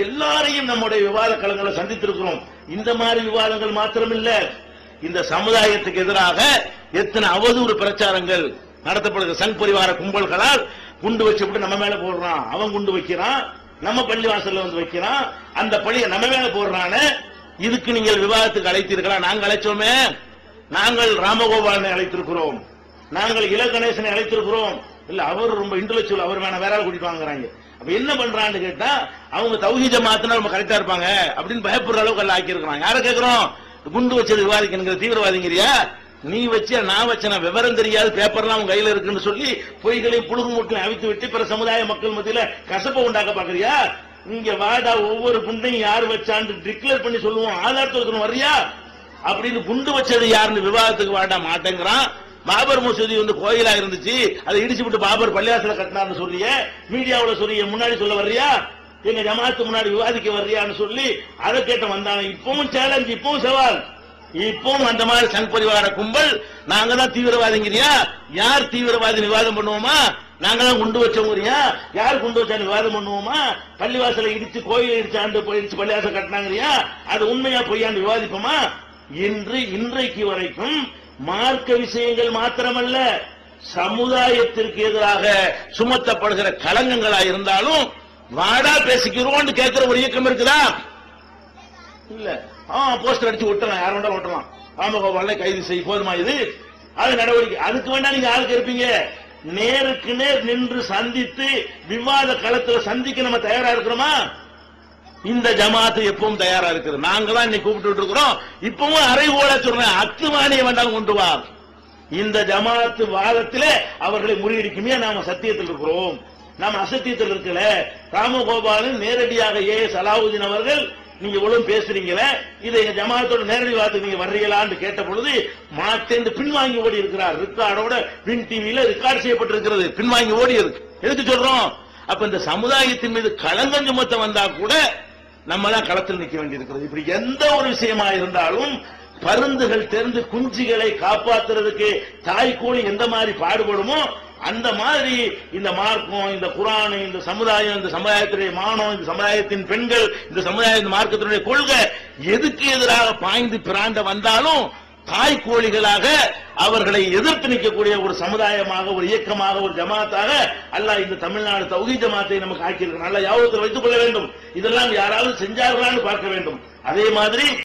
எல்லாரையும் நம்முடைய விவாத களங்களை சந்தித்திருக்கிறோம். இந்த மாதிரி விவாதங்கள் மாத்திரமில்ல. இந்த சமுதாயத்துக்கு எதிராக எத்தனை அவதூறு பிரச்சாரங்கள் நடத்தப்படுகிற சங் பரிவார கும்பல்களால் குண்டு வச்சுப்பட்டு நம்ம மேல போடுறான். அவன் குண்டு வைக்கிறான். நம்ம பள்ளி வாசல்ல வந்து வைக்கிறான். அந்த பள்ளியை நம்ம மேல போடுறான இதுக்கு நீங்கள் விவாதத்துக்கு அழைத்தீர்களா? நாங்கள் அழைச்சோமே. நாங்கள் ராமகோபாலனை அழைத்திருக்கிறோம். நாங்கள் இள கணேசனை அழைத்திருக்கிறோம். இல்ல அவர் ரொம்ப இன்டலெக்சுவல் அவர் வேணா வேற கூட்டிட்டு வாங்குறாங்க. அப்ப என்ன பண்றான்னு கேட்டா அவங்க தௌஹீத மாத்தினா ரொம்ப கரெக்டா இருப்பாங்க அப்படின்னு பயப்படுற அளவுக்கு எல்லாம் ஆக்கியிருக்கிறான் யார கேட்கிறோம்? குண்டு வச்சது விவாதிக்கணுங்கிற தீவிரவாதிங்கிறியா? நீ வச்ச நான் வச்ச நான் விவரம் தெரியாது பேப்பர்லாம் அவங்க கையில இருக்குன்னு சொல்லி பொய்களையும் புழுகு மூட்டையும் அவித்து விட்டு பிற சமுதாய மக்கள் மத்தியில கசப்பை உண்டாக்க பாக்குறியா இங்க வாடா ஒவ்வொரு குண்டையும் யார் வச்சான்னு டிக்ளேர் பண்ணி சொல்லுவோம். ஆதாரத்துக்கு வர்றியா? அப்படின்னு குண்டு வச்சது யாருன்னு விவாதத்துக்கு வாடா மாட்டேங்கிறான். பாபர் மசூதி வந்து கோயிலா இருந்துச்சு அதை இடிச்சு விட்டு பாபர் பள்ளியாசல கட்டினார்னு சொல்லிய மீடியாவில் சொல்லிய முன்னாடி சொல்ல வர்றியா? எங்க ஜமாத்து முன்னாடி விவாதிக்க வர்றியான்னு சொல்லி அதை கேட்ட வந்தாங்க. இப்பவும் சேலஞ்ச் இப்பவும் சவால். இப்பவும் அந்த மாதிரி சங் பரிவார கும்பல் நாங்க தான் தீவிரவாதிங்கிறியா? யார் தீவிரவாதி விவாதம் பண்ணுவோமா? நாங்க தான் குண்டு வச்சவங்கறியா? யார் குண்டு வச்சான்னு விவாதம் பண்ணுவோமா? பள்ளிவாசலை இடிச்சு கோயில் இடிச்சாண்டு ஆண்டு இடிச்சு பள்ளிவாசல் கட்டினாங்கறியா? அது உண்மையா பொய்யாண்டு விவாதிப்போமா? இன்று இன்றைக்கு வரைக்கும் மார்க்க விஷயங்கள் மாத்திரமல்ல சமுதாயத்திற்கு எதிராக சுமத்தப்படுகிற களங்கங்களா இருந்தாலும் வாடா பேசிக்கிறோம்னு கேட்கிற ஒரு இயக்கம் இருக்குதா? இல்ல. ஆ போஸ்டர் அடிச்சு ஒட்டலாம் யார் வேண்டாம் ஒட்டலாம். ராமகோபாலை கைது செய்ய போதுமா இது? அது நடவடிக்கை. அதுக்கு வேண்டாம் நீங்க ஆளுக்கு இருப்பீங்க. நேருக்கு நேர் நின்று சந்தித்து விவாத களத்துல சந்திக்க நம்ம தயாரா இருக்கிறோமா? இந்த ஜமாத்து எப்பவும் தயாரா இருக்குது. நாங்க தான் இன்னைக்கு கூப்பிட்டு இருக்கிறோம். இப்பவும் அறைகோல சொல்றேன் அத்துமானிய வேண்டாம் கொண்டு வா. இந்த ஜமாத்து வாதத்திலே அவர்களை முறியடிக்குமே நாம சத்தியத்தில் இருக்கிறோம். நாம அசத்தியத்தில் இருக்கல. ராமகோபாலன் நேரடியாக ஏ சலாவுதீன் அவர்கள் நீங்க இவ்வளவு பேசுறீங்களே இதை எங்க ஜமாத்தோட நேரடி வாத்து நீங்க வர்றீங்களான்னு கேட்ட பொழுது மாத்தேந்து பின்வாங்கி ஓடி இருக்கிறார். ரெக்கார்டோட வின் டிவியில ரெக்கார்ட் செய்யப்பட்டிருக்கிறது. பின்வாங்கி ஓடி இருக்கு. எதுக்கு சொல்றோம்? அப்ப இந்த சமுதாயத்தின் மீது களங்கம் சுமத்த வந்தா கூட நம்மளா களத்தில் நிற்க வேண்டியிருக்கிறது. இப்படி எந்த ஒரு விஷயமா இருந்தாலும் பருந்துகள் தெரிந்து குஞ்சுகளை காப்பாத்துறதுக்கு தாய் எந்த மாதிரி பாடுபடுமோ அந்த மாதிரி இந்த மார்க்கம் இந்த குரான் இந்த சமுதாயம் இந்த சமுதாயத்தினுடைய மானம் இந்த சமுதாயத்தின் பெண்கள் இந்த சமுதாயத்தின் மார்க்கத்தினுடைய கொள்கை எதுக்கு எதிராக பாய்ந்து பிராண்ட வந்தாலும் தாய் கோழிகளாக அவர்களை எதிர்த்து நிற்கக்கூடிய ஒரு சமுதாயமாக ஒரு இயக்கமாக ஒரு ஜமாத்தாக அல்ல இந்த தமிழ்நாடு தௌகி ஜமாத்தை நமக்கு ஆக்கியிருக்கிறான். நல்ல யாபத்தில் வைத்துக் கொள்ள வேண்டும். இதெல்லாம் யாராவது செஞ்சார்களான்னு பார்க்க வேண்டும். அதே மாதிரி